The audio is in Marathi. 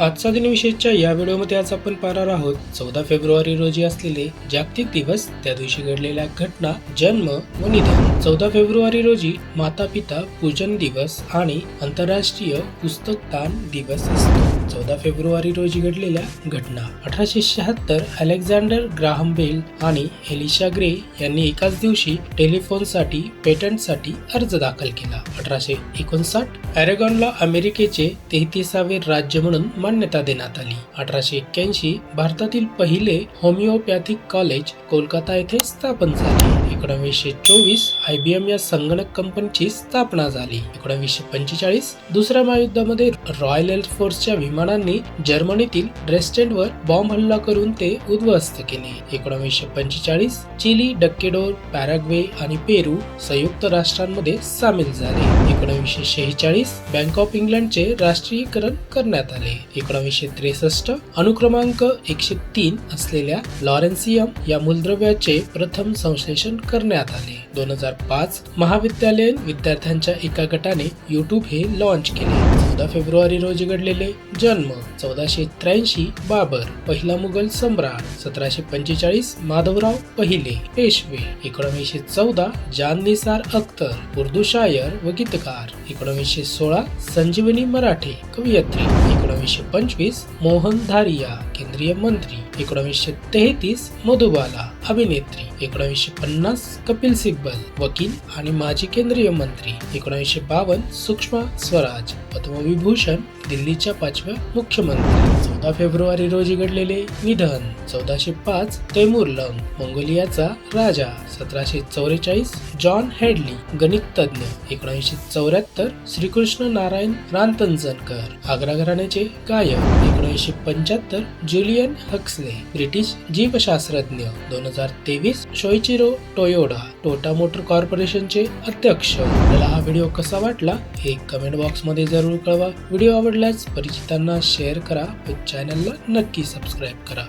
आजचा दिनविशेषच्या या व्हिडिओमध्ये आज आपण पाहणार आहोत चौदा फेब्रुवारी रोजी असलेले जागतिक दिवस त्या दिवशी घडलेल्या घटना जन्म व निधन. चौदा फेब्रुवारी रोजी माता पिता पूजन दिवस आणि आंतरराष्ट्रीय पुस्तक दान दिवस असतो. चौदा फेब्रुवारी रोजी घडलेल्या घटना. अठराशे शहात्तर अलेक्झांडर ग्राहम बेल आणि एलिशा ग्रे यांनी एकाच दिवशी टेलिफोनसाठी पेटंटसाठी अर्ज दाखल केला. अठराशे एकोणसाठ अरेगॉनला अमेरिकेचे तेहतीसावे राज्य म्हणून मान्यता देण्यात आली. अठराशे एक्क्याऐंशी भारतातील पहिले होमिओपॅथिक कॉलेज कोलकाता येथे स्थापन झाले. एकोणीसशे चोवीस आय बी एम या संगणक कंपनीची स्थापना झाली. एकोणीसशे पंचेचाळीस दुसऱ्या महायुद्धामध्ये रॉयल एअरफोर्सच्या विमानांनी जर्मनीतील ड्रेस्टेनवर बॉम्ब हल्ला करून ते उद्ध्वस्त केले. एकोणीसशे पंचेचाळीस चिली डक्केडोर पॅराग्वे आणि पेरू संयुक्त राष्ट्रांमध्ये सामील झाले. एकोणीसशे शेहेचाळीस बँक ऑफ इंग्लंडचे राष्ट्रीयकरण करण्यात आले. एकोणीसशे त्रेसष्ट अनुक्रमांक एकशे तीन असलेल्या लॉरेन्सियम या मूलद्रव्याचे प्रथम संश्लेषण करण्यात आले. दोन हजार पाच महाविद्यालयीन विद्यार्थ्यांच्या एका गटाने युट्यूब हे लॉन्च केले. चौदा फेब्रुवारी रोजी घडलेले जन्म चौदाशे त्र्याऐंशी बाबर पहिला मुघल सम्राट सतराशे पंचेचाळीस माधवराव पहिले पेशवे एकोणीसशे चौदा जान निसार अख्तर उर्दू शायर व गीतकार एकोणीसशे सोळा संजीवनी मराठे कवयित्री एकोणीसशे पंचवीस मोहन धारिया केंद्रीय मंत्री एकोणीसशे तेहतीस मधुबाला अभिनेत्री एकोणीसशे पन्नास कपिल सिब्बल वकील आणि माजी केंद्रीय मंत्री एकोणीसशे बावन्न सूक्ष्म स्वराज पद्मविभूषण दिल्लीच्या पाचव्या मुख्यमंत्री. चौदा फेब्रुवारी रोजी घडलेले निधन चौदाशे पाच तैमूरलंग मंगोलियाचा राजा सतराशे चौवेचाळीस जॉन हेडली गणित तज्ञ एकोणीसशे चौऱ्याहत्तर श्रीकृष्ण नारायण रानतंजनकर आग्रा घराण्याचे गायक एकोणीसशे पंच्याहत्तर जुलियन हक्सले ब्रिटिश जीवशास्त्रज्ञ दोन हजार तेवीस शोईचिरो टोयोडा टोटा मोटर कॉर्पोरेशनचे अध्यक्ष. आपल्याला हा व्हिडिओ कसा वाटला हे कमेंट बॉक्समध्ये जरूर कळवा. व्हिडिओ आवडल्यास परिचितांना शेअर करा व चॅनलला नक्की सबस्क्राईब करा.